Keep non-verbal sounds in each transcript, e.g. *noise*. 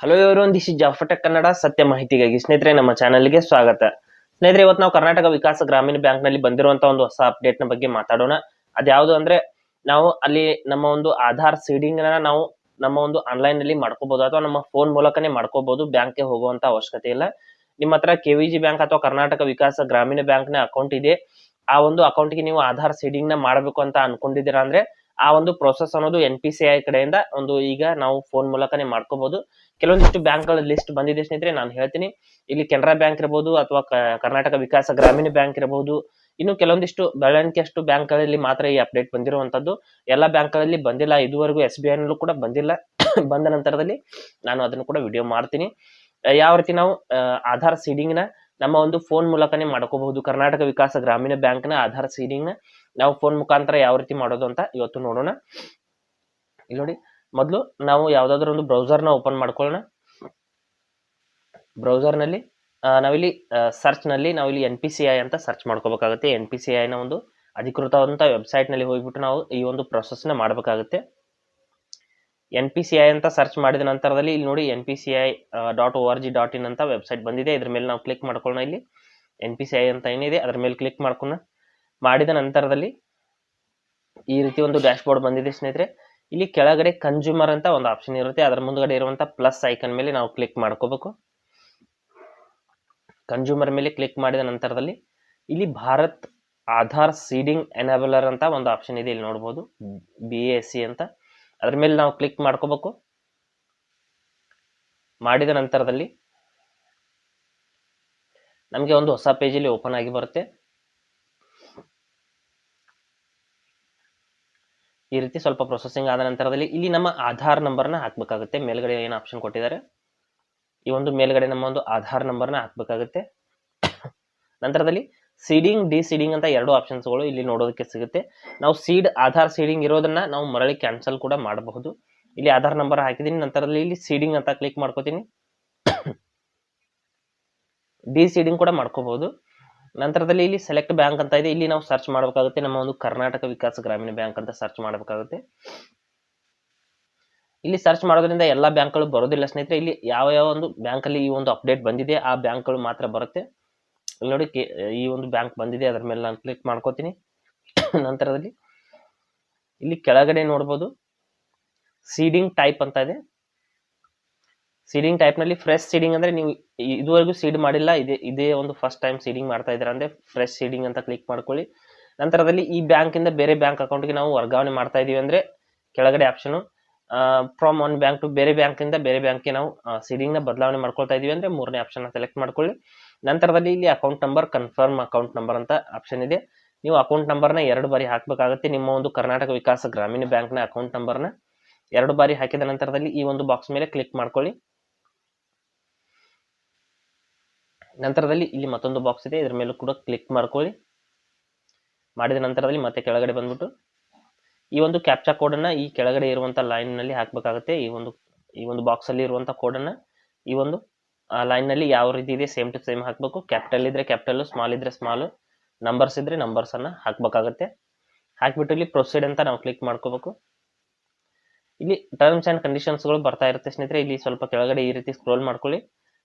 Hello ಇವರು this ಜಾಫಟ Kannada ಸತ್ಯ ಮಾಹಿತಿಗಾಗಿ ಸ್ನೇಹಿತರೆ, ನಮ್ಮ ಚಾನಲ್ಗೆ ಸ್ವಾಗತ. ಸ್ನೇಹಿತರೆ, ಇವತ್ತು ನಾವು ಕರ್ನಾಟಕ ವಿಕಾಸ ಗ್ರಾಮೀಣ ಬ್ಯಾಂಕ್ನಲ್ಲಿ ಬಂದಿರುವಂತ ಒಂದು ಹೊಸ ಅಪ್ಡೇಟ್ನ ಬಗ್ಗೆ ಮಾತಾಡೋಣ. ಅದ್ಯಾವುದು ಅಂದ್ರೆ, ನಾವು ಅಲ್ಲಿ ನಮ್ಮ ಒಂದು ಆಧಾರ್ ಸೀಡಿಂಗ್ನ ನಾವು ನಮ್ಮ ಒಂದು ಆನ್ಲೈನ್ನಲ್ಲಿ ಮಾಡ್ಕೋಬಹುದು ಅಥವಾ ನಮ್ಮ ಫೋನ್ ಮೂಲಕನೇ ಮಾಡ್ಕೋಬಹುದು ಬ್ಯಾಂಕ್ಗೆ ಹೋಗುವಂತ ಅವಶ್ಯಕತೆ ಇಲ್ಲ. ನಿಮ್ಮ ಹತ್ರ ಕೆವಿಜಿ ಬ್ಯಾಂಕ್ ಅಥವಾ ಕರ್ನಾಟಕ ವಿಕಾಸ ಗ್ರಾಮೀಣ ಬ್ಯಾಂಕ್ನ ಅಕೌಂಟ್ ಇದೆ. ಆ ಒಂದು ಅಕೌಂಟ್ಗೆ ನೀವು ಆಧಾರ್ ಸೀಡಿಂಗ್ನ ಮಾಡಬೇಕು ಅಂತ ಅನ್ಕೊಂಡಿದ್ದೀರಾ ಅಂದ್ರೆ ಆ ಒಂದು ಪ್ರೊಸೆಸ್ ಅನ್ನೋದು ಎನ್ ಪಿ ಸಿ ಐ ಕಡೆಯಿಂದ ಒಂದು ಈಗ ನಾವು ಫೋನ್ ಮೂಲಕನೇ ಮಾಡ್ಕೋಬಹುದು ಕೆಲವೊಂದಿಷ್ಟು ಬ್ಯಾಂಕ್ಗಳ ಲಿಸ್ಟ್ ಬಂದಿದೆ ಸ್ನೇಹಿತರೆ, ನಾನು ಹೇಳ್ತೀನಿ. ಇಲ್ಲಿ ಕೆನರಾ ಬ್ಯಾಂಕ್ ಇರಬಹುದು ಅಥವಾ ಕರ್ನಾಟಕ ವಿಕಾಸ ಗ್ರಾಮೀಣ ಬ್ಯಾಂಕ್ ಇರಬಹುದು ಇನ್ನು ಕೆಲವೊಂದಿಷ್ಟು ಬೆಳವಣಿಗೆಯಷ್ಟು ಬ್ಯಾಂಕ್ಗಳಲ್ಲಿ ಮಾತ್ರ ಈ ಅಪ್ಡೇಟ್ ಬಂದಿರುವಂತದ್ದು ಎಲ್ಲ ಬ್ಯಾಂಕ್ಗಳಲ್ಲಿ ಬಂದಿಲ್ಲ, ಇದುವರೆಗೂ ಎಸ್ ಬಿ ಐ ನಲ್ಲೂ ಕೂಡ ಬಂದಿಲ್ಲ. *coughs* ಬಂದ ನಂತರದಲ್ಲಿ ನಾನು ಅದನ್ನು ಕೂಡ ವಿಡಿಯೋ ಮಾಡ್ತೀನಿ. ಯಾವ ರೀತಿ ನಾವು ಆಧಾರ್ ಸೀಡಿಂಗ್ನ ನಮ್ಮ ಒಂದು ಫೋನ್ ಮೂಲಕನೇ ಮಾಡ್ಕೋಬಹುದು. ಕರ್ನಾಟಕ ವಿಕಾಸ ಗ್ರಾಮೀಣ ಬ್ಯಾಂಕ್ನ ಆಧಾರ್ ಸೀಡಿಂಗ್ನ ನಾವು ಫೋನ್ ಮುಖಾಂತರ ಯಾವ ರೀತಿ ಮಾಡೋದು ಅಂತ ಇವತ್ತು ನೋಡೋಣ. ಇಲ್ಲಿ ನೋಡಿ, ಮೊದಲು ನಾವು ಯಾವ್ದಾದ್ರು ಒಂದು ಬ್ರೌಸರ್ನ ಓಪನ್ ಮಾಡ್ಕೊಳ್ಳೋಣ. ಬ್ರೌಸರ್ನಲ್ಲಿ ನಾವಿಲ್ಲಿ ಸರ್ಚ್ನಲ್ಲಿ ನಾವಿಲ್ಲಿ ಎನ್ ಪಿ ಸಿ ಐ ಅಂತ ಸರ್ಚ್ ಮಾಡ್ಕೋಬೇಕಾಗುತ್ತೆ. ಎನ್ ಪಿ ಸಿ ಐ ನ ಒಂದು ವೆಬ್ಸೈಟ್ನಲ್ಲಿ ಹೋಗ್ಬಿಟ್ಟು ನಾವು ಈ ಒಂದು ಪ್ರೊಸೆಸ್ನ ಮಾಡಬೇಕಾಗುತ್ತೆ. ಎನ್ ಪಿ ಸಿ ಐ ಅಂತ ಸರ್ಚ್ ಮಾಡಿದ ನಂತರದಲ್ಲಿ ಇಲ್ಲಿ ನೋಡಿ N P C I dot O R G dot in ಅಂತ ವೆಬ್ಸೈಟ್ ಬಂದಿದೆ. ಇದ್ರ ಮೇಲೆ ನಾವು ಕ್ಲಿಕ್ ಮಾಡ್ಕೊಳ್ಳೋಣ ಇಲ್ಲಿ. ಎನ್ ಪಿ ಸಿ ಐ ಅಂತ ಏನಿದೆ, ಅದ್ರ ಮೇಲೆ ಕ್ಲಿಕ್ ಮಾಡ್ಕೊಳ್ಳೋಣ. ಮಾಡಿದ ನಂತರದಲ್ಲಿ ಈ ರೀತಿ ಒಂದು ಡ್ಯಾಶ್ ಬೋರ್ಡ್ ಬಂದಿದೆ ಸ್ನೇಹಿತರೆ. ಇಲ್ಲಿ ಕೆಳಗಡೆ ಕನ್ಸ್ಯೂಮರ್ ಅಂತ ಒಂದು ಆಪ್ಷನ್ ಇರುತ್ತೆ. ಅದರ ಮುಂದ್ಗಡೆ ಇರುವಂತ ಪ್ಲಸ್ ಐಕನ್ ಮೇಲೆ ನಾವು ಕ್ಲಿಕ್ ಮಾಡ್ಕೋಬೇಕು. ಕನ್ಸ್ಯೂಮರ್ ಮೇಲೆ ಕ್ಲಿಕ್ ಮಾಡಿದ ನಂತರದಲ್ಲಿ ಇಲ್ಲಿ ಭಾರತ್ ಆಧಾರ್ ಸೀಡಿಂಗ್ ಎನಬಲರ್ ಅಂತ ಒಂದು ಆಪ್ಷನ್ ಇದೆ. ಇಲ್ಲಿ ನೋಡ್ಬೋದು ಬಿ ಎಸ್ ಸಿ ಅಂತ. ಅದ್ರ ಮೇಲೆ ನಾವು ಕ್ಲಿಕ್ ಮಾಡ್ಕೋಬೇಕು. ಮಾಡಿದ ನಂತರದಲ್ಲಿ ನಮಗೆ ಒಂದು ಹೊಸ ಪೇಜಲ್ಲಿ ಓಪನ್ ಆಗಿ ಬರುತ್ತೆ. ಈ ರೀತಿ ಸ್ವಲ್ಪ ಪ್ರೊಸೆಸಿಂಗ್ ಆದ ನಂತರದಲ್ಲಿ ಇಲ್ಲಿ ನಮ್ಮ ಆಧಾರ್ ನಂಬರ್ನ ಹಾಕ್ಬೇಕಾಗುತ್ತೆ. ಮೇಲ್ಗಡೆ ಏನು ಆಪ್ಷನ್ ಕೊಟ್ಟಿದ್ದಾರೆ? ಈ ಒಂದು ಮೇಲ್ಗಡೆ ನಮ್ಮ ಒಂದು ಆಧಾರ್ ನಂಬರ್ನ ಹಾಕ್ಬೇಕಾಗುತ್ತೆ. ನಂತರದಲ್ಲಿ ಸೀಡಿಂಗ್ ಡಿ ಸೀಡಿಂಗ್ ಅಂತ ಎರಡು ಆಪ್ಷನ್ಸ್ಗಳು ಇಲ್ಲಿ ನೋಡೋದಕ್ಕೆ ಸಿಗುತ್ತೆ. ನಾವು ಸೀಡ್ ಆಧಾರ್ ಸೀಡಿಂಗ್ ಇರೋದನ್ನ ನಾವು ಮರಳಿ ಕ್ಯಾನ್ಸಲ್ ಕೂಡ ಮಾಡಬಹುದು. ಇಲ್ಲಿ ಆಧಾರ್ ನಂಬರ್ ಹಾಕಿದ್ದೀನಿ ನಂತರದಲ್ಲಿ ಇಲ್ಲಿ ಸೀಡಿಂಗ್ ಅಂತ ಕ್ಲಿಕ್ ಮಾಡ್ಕೋತೀನಿ. *coughs* ಡಿ ಸೀಡಿಂಗ್ ಕೂಡ ಮಾಡ್ಕೋಬಹುದು. ನಂತರದಲ್ಲಿ ಇಲ್ಲಿ ಸೆಲೆಕ್ಟ್ ಬ್ಯಾಂಕ್ ಅಂತ ಇದೆ. ಇಲ್ಲಿ ನಾವು ಸರ್ಚ್ ಮಾಡಬೇಕಾಗುತ್ತೆ. ನಮ್ಮ ಒಂದು ಕರ್ನಾಟಕ ವಿಕಾಸ ಗ್ರಾಮೀಣ ಬ್ಯಾಂಕ್ ಅಂತ ಸರ್ಚ್ ಮಾಡಬೇಕಾಗುತ್ತೆ. ಇಲ್ಲಿ ಸರ್ಚ್ ಮಾಡೋದ್ರಿಂದ ಎಲ್ಲ ಬ್ಯಾಂಕ್ಗಳು ಬರೋದಿಲ್ಲ ಸ್ನೇಹಿತರೆ. ಇಲ್ಲಿ ಯಾವ ಯಾವ ಒಂದು ಬ್ಯಾಂಕ್ ಅಲ್ಲಿ ಈ ಒಂದು ಅಪ್ಡೇಟ್ ಬಂದಿದೆ, ಆ ಬ್ಯಾಂಕ್ಗಳು ಮಾತ್ರ ಬರುತ್ತೆ. ನೋಡಿ ಈ ಒಂದು ಬ್ಯಾಂಕ್ ಬಂದಿದೆ, ಅದರ ಮೇಲೆ ನಾನು ಕ್ಲಿಕ್ ಮಾಡ್ಕೋತೀನಿ. *coughs* ನಂತರದಲ್ಲಿ ಇಲ್ಲಿ ಕೆಳಗಡೆ ನೋಡ್ಬೋದು ಸೀಡಿಂಗ್ ಟೈಪ್ ಅಂತ ಇದೆ. ಸೀಡಿಂಗ್ ಟೈಪ್ನಲ್ಲಿ ಫ್ರೆಶ್ ಸೀಡಿಂಗ್ ಅಂದ್ರೆ ನೀವು ಇದುವರೆಗೂ ಸೀಡ್ ಮಾಡಿಲ್ಲ, ಇದೇ ಇದೇ ಒಂದು ಫಸ್ಟ್ ಟೈಮ್ ಸೀಡಿಂಗ್ ಮಾಡ್ತಾ ಇದ್ದೀರಾ ಅಂದರೆ ಫ್ರೆಶ್ ಸೀಡಿಂಗ್ ಅಂತ ಕ್ಲಿಕ್ ಮಾಡ್ಕೊಳ್ಳಿ. ನಂತರದಲ್ಲಿ ಈ ಬ್ಯಾಂಕಿಂದ ಬೇರೆ ಬ್ಯಾಂಕ್ ಅಕೌಂಟ್ಗೆ ನಾವು ವರ್ಗಾವಣೆ ಮಾಡ್ತಾ ಇದ್ದೀವಿ ಅಂದರೆ ಕೆಳಗಡೆ option from one bank to ಬೇರೆ ಬ್ಯಾಂಕ್ ಇಂದ ಬೇರೆ ಬ್ಯಾಂಕ್ಗೆ ನಾವು ಸೀಡಿಂಗ್ನ ಬದಲಾವಣೆ ಮಾಡ್ಕೊಳ್ತಾ ಇದೀವಿ ಅಂದ್ರೆ ಮೂರನೇ ಆಪ್ಷನ್ ಸೆಲೆಕ್ಟ್ ಮಾಡ್ಕೊಳ್ಳಿ. ನಂತರದಲ್ಲಿ ಇಲ್ಲಿ account number confirm account number ಅಂತ ಆಪ್ಷನ್ ಇದೆ. ನೀವು ಅಕೌಂಟ್ ನಂಬರ್ನ ಎರಡು ಬಾರಿ ಹಾಕಬೇಕಾಗುತ್ತೆ. ನಿಮ್ಮ ಒಂದು ಕರ್ನಾಟಕ ವಿಕಾಸ ಗ್ರಾಮೀಣ ಬ್ಯಾಂಕ್ನ ಅಕೌಂಟ್ ನಂಬರ್ನ ಎರಡು ಬಾರಿ ಹಾಕಿದ ನಂತರದಲ್ಲಿ ಈ ಒಂದು ಬಾಕ್ಸ್ ಮೇಲೆ ಕ್ಲಿಕ್ ಮಾಡ್ಕೊಳ್ಳಿ. ನಂತರದಲ್ಲಿ ಇಲ್ಲಿ ಮತ್ತೊಂದು ಬಾಕ್ಸ್ ಇದೆ. ಇದ್ರ ಮೇಲೂ ಕೂಡ ಕ್ಲಿಕ್ ಮಾಡ್ಕೊಳ್ಳಿ. ಮಾಡಿದ ನಂತರದಲ್ಲಿ ಮತ್ತೆ ಕೆಳಗಡೆ ಬಂದ್ಬಿಟ್ಟು ಈ ಒಂದು ಕ್ಯಾಪ್ಚಾ ಕೋಡ್ ಅನ್ನ ಈ ಕೆಳಗಡೆ ಇರುವಂತ ಲೈನ್ನಲ್ಲಿ ಹಾಕ್ಬೇಕಾಗುತ್ತೆ. ಈ ಒಂದು ಈ ಒಂದು ಬಾಕ್ಸ್ ಅಲ್ಲಿ ಇರುವಂತ ಕೋಡ್ ಅನ್ನ ಈ ಒಂದು ಲೈನ್ನಲ್ಲಿ ಯಾವ ರೀತಿ ಇದೆ ಸೇಮ್ ಟು ಸೇಮ್ ಹಾಕ್ಬೇಕು. ಕ್ಯಾಪಿಟಲ್ ಇದ್ರೆ ಕ್ಯಾಪಿಟಲ್ ಸ್ಮಾಲ್ ಇದ್ರೆ ಸ್ಮಾಲ್ ನಂಬರ್ಸ್ ಇದ್ರೆ ನಂಬರ್ಸ್ ಅನ್ನ ಹಾಕ್ಬೇಕಾಗುತ್ತೆ. ಹಾಕ್ಬಿಟ್ಟು ಇಲ್ಲಿ ಪ್ರೊಸೀಡ್ ಅಂತ ನಾವು ಕ್ಲಿಕ್ ಮಾಡ್ಕೋಬೇಕು. ಇಲ್ಲಿ ಟರ್ಮ್ಸ್ ಅಂಡ್ ಕಂಡೀಷನ್ಸ್ಗಳು ಬರ್ತಾ ಇರುತ್ತೆ ಸ್ನೇಹಿತರೆ. ಇಲ್ಲಿ ಸ್ವಲ್ಪ ಕೆಳಗಡೆ ಈ ರೀತಿ ಸ್ಕ್ರೋಲ್ ಮಾಡ್ಕೊಳ್ಳಿ.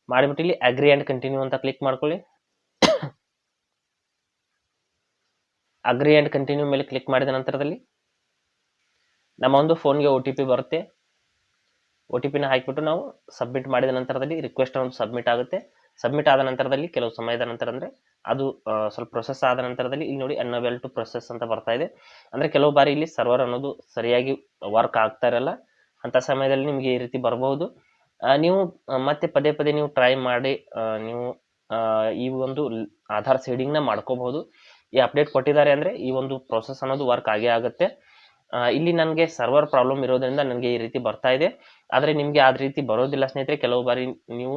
ಮಾಡಿಬಿಟ್ಟು ಇಲ್ಲಿ ಅಗ್ರಿ ಅಂಡ್ ಕಂಟಿನ್ಯೂ ಅಂತ ಕ್ಲಿಕ್ ಮಾಡ್ಕೊಳ್ಳಿ. ಅಗ್ರಿ ಅಂಡ್ ಕಂಟಿನ್ಯೂ ಮೇಲೆ ಕ್ಲಿಕ್ ಮಾಡಿದ ನಂತರದಲ್ಲಿ ನಮ್ಮ ಒಂದು ಫೋನ್ಗೆ ಒ ಟಿ ಪಿ ಬರುತ್ತೆ. ಒ ಟಿ ಪಿನ ಹಾಕಿಬಿಟ್ಟು ನಾವು ಸಬ್ಮಿಟ್ ಮಾಡಿದ ನಂತರದಲ್ಲಿ ರಿಕ್ವೆಸ್ಟ್ ಒಂದು ಸಬ್ಮಿಟ್ ಆಗುತ್ತೆ. ಸಬ್ಮಿಟ್ ಆದ ನಂತರದಲ್ಲಿ ಕೆಲವು ಸಮಯದ ನಂತರ ಅಂದರೆ ಅದು ಸ್ವಲ್ಪ ಪ್ರೊಸೆಸ್ ಆದ ನಂತರದಲ್ಲಿ ಇಲ್ಲಿ ನೋಡಿ ಅನ್ಅವೇಲ್ ಟು ಪ್ರೊಸೆಸ್ ಅಂತ ಬರ್ತಾ ಇದೆ. ಅಂದರೆ ಕೆಲವು ಬಾರಿ ಇಲ್ಲಿ ಸರ್ವರ್ ಅನ್ನೋದು ಸರಿಯಾಗಿ ವರ್ಕ್ ಆಗ್ತಾ ಇರಲ್ಲ. ಅಂತ ಸಮಯದಲ್ಲಿ ನಿಮಗೆ ಈ ರೀತಿ ಬರಬಹುದು ನೀವು ಮತ್ತೆ ಪದೇ ಪದೇ ನೀವು ಟ್ರೈ ಮಾಡಿ ನೀವು ಈ ಒಂದು ಆಧಾರ್ ಸೀಡಿಂಗ್ನ ಮಾಡ್ಕೋಬಹುದು. ಈ ಅಪ್ಡೇಟ್ ಕೊಟ್ಟಿದ್ದಾರೆ ಅಂದರೆ ಈ ಒಂದು ಪ್ರೊಸೆಸ್ ಅನ್ನೋದು ವರ್ಕ್ ಆಗೇ ಆಗುತ್ತೆ. ಇಲ್ಲಿ ನನಗೆ ಸರ್ವರ್ ಪ್ರಾಬ್ಲಮ್ ಇರೋದ್ರಿಂದ ನನಗೆ ಈ ರೀತಿ ಬರ್ತಾ ಇದೆ. ಆದರೆ ನಿಮಗೆ ಆ ರೀತಿ ಬರೋದಿಲ್ಲ ಸ್ನೇಹಿತರೆ, ಕೆಲವು ಬಾರಿ ನೀವು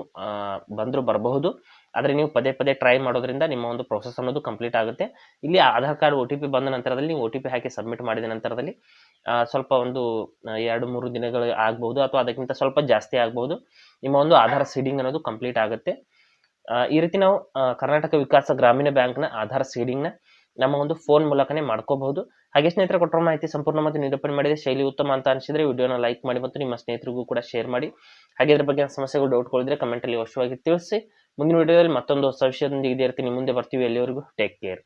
ಬಂದರೂ ಬರಬಹುದು. ಆದರೆ ನೀವು ಪದೇ ಪದೇ ಟ್ರೈ ಮಾಡೋದ್ರಿಂದ ನಿಮ್ಮ ಒಂದು ಪ್ರೊಸೆಸ್ ಅನ್ನೋದು ಕಂಪ್ಲೀಟ್ ಆಗುತ್ತೆ. ಇಲ್ಲಿ Aadhaar card O T P ಬಂದ ನಂತರದಲ್ಲಿ ನೀವು ಒ ಟಿ ಪಿ ಹಾಕಿ ಸಬ್ಮಿಟ್ ಮಾಡಿದ ನಂತರದಲ್ಲಿ ಸ್ವಲ್ಪ ಒಂದು ಎರಡು, ಮೂರು ದಿನಗಳು ಆಗ್ಬೋದು ಅಥವಾ ಅದಕ್ಕಿಂತ ಸ್ವಲ್ಪ ಜಾಸ್ತಿ ಆಗ್ಬೋದು ನಿಮ್ಮ ಒಂದು ಆಧಾರ್ ಸೀಡಿಂಗ್ ಅನ್ನೋದು ಕಂಪ್ಲೀಟ್ ಆಗುತ್ತೆ. ಈ ರೀತಿ ನಾವು ಕರ್ನಾಟಕ ವಿಕಾಸ ಗ್ರಾಮೀಣ ಬ್ಯಾಂಕ್ನ ಆಧಾರ್ ಸೀಡಿಂಗ್ನ ನಮ್ಮ ಒಂದು ಫೋನ್ ಮೂಲಕನೇ ಮಾಡ್ಕೋಬಹುದು. ಹಾಗೆ ಸ್ನೇಹಿತರ, ಕೊಟ್ಟಿರೋ ಮಾಹಿತಿ ಸಂಪೂರ್ಣ ಮತ್ತು ನಿರೂಪಣೆ ಮಾಡಿದೆ ಶೈಲಿ ಉತ್ತಮ ಅಂತ ಅನಿಸಿದ್ರೆ ವಿಡಿಯೋನ ಲೈಕ್ ಮಾಡಿ ಮತ್ತು ನಿಮ್ಮ ಸ್ನೇಹಿತರಿಗೂ ಕೂಡ ಶೇರ್ ಮಾಡಿ. ಹಾಗೆ ಇದ್ರ ಬಗ್ಗೆ ಸಮಸ್ಯೆಗಳು ಡೌಟ್ಗಳಿದ್ರೆ ಕಮೆಂಟಲ್ಲಿ ಅವಶ್ಯವಾಗಿ ತಿಳಿಸಿ. ಮುಂದಿನ ವಿಡಿಯೋದಲ್ಲಿ ಮತ್ತೊಂದು ಹೊಸ ವಿಷಯದೊಂದಿಗೆ ಇದೇ ರೀತಿ ನಿಮ್ಮ ಮುಂದೆ ಬರ್ತೀವಿ. ಎಲ್ಲಿವರೆಗೂ ಟೇಕ್ ಕೇರ್